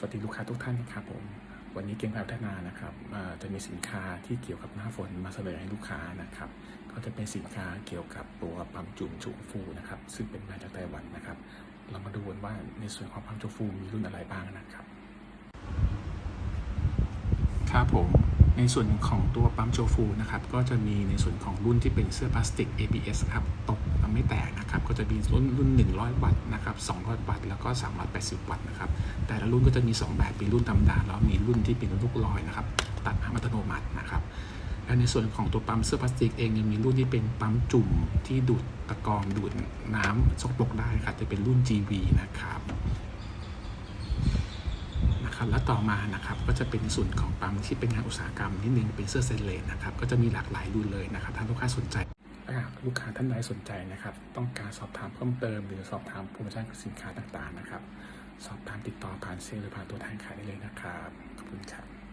สวัสดีลูกค้าทุกท่านนะครับผม วันนี้เก่งพัฒนานะครับจะมีสินค้าที่เกี่ยวกับหน้าฝนมาเสนอให้ลูกค้านะครับ ก็จะเป็นสินค้าเกี่ยวกับตัวปั๊มจุ่มฉุกฟูนะครับ ซึ่งเป็นมาจากไต้หวันนะครับ เรามาดูกันว่าในส่วนของปั๊มจุ่มฟูมีรุ่นอะไรบ้างนะครับ ครับผมในส่วนของตัวปั๊มโจฟูนะครับก็จะมีในส่วนของรุ่นที่เป็นเสื้อพลาสติก ABS ครับตกไม่แตกนะครับก็จะมีรุ่นรุ่น 100 วัตต์นะครับ200 วัตต์แล้วก็ 380 วัตต์นะครับ แต่ละรุ่นก็จะมี 2 แบบมีรุ่นธรรมดาแล้วมีรุ่นที่เป็นลูกลอยนะครับ ตัดน้ำอัตโนมัตินะครับ และในส่วนของตัวปั๊มเสื้อพลาสติกเองยังมีรุ่นที่เป็นปั๊มจุ่มที่ดูดตะกอนดูดน้ำสกปรกได้ครับจะเป็นรุ่น GV นะครับนะครับและต่อมานะครับก็จะเป็นส่วนของปั๊มที่เป็นงานอุตสาหกรรมนิดนึงเป็นเสื้อเซนเลสนะครับก็จะมีหลากหลายรุ่นเลยนะครับถ้าลูกค้าสนใจลูกค้าท่านใดสนใจนะครับ ต้องการสอบถามเพิ่มเติมหรือสอบถามโปรโมชั่นสินค้าต่างๆนะครับ สอบถามติดต่อผ่านเซลล์หรือผ่านตัวแทนขายได้เลยนะครับ ขอบคุณครับ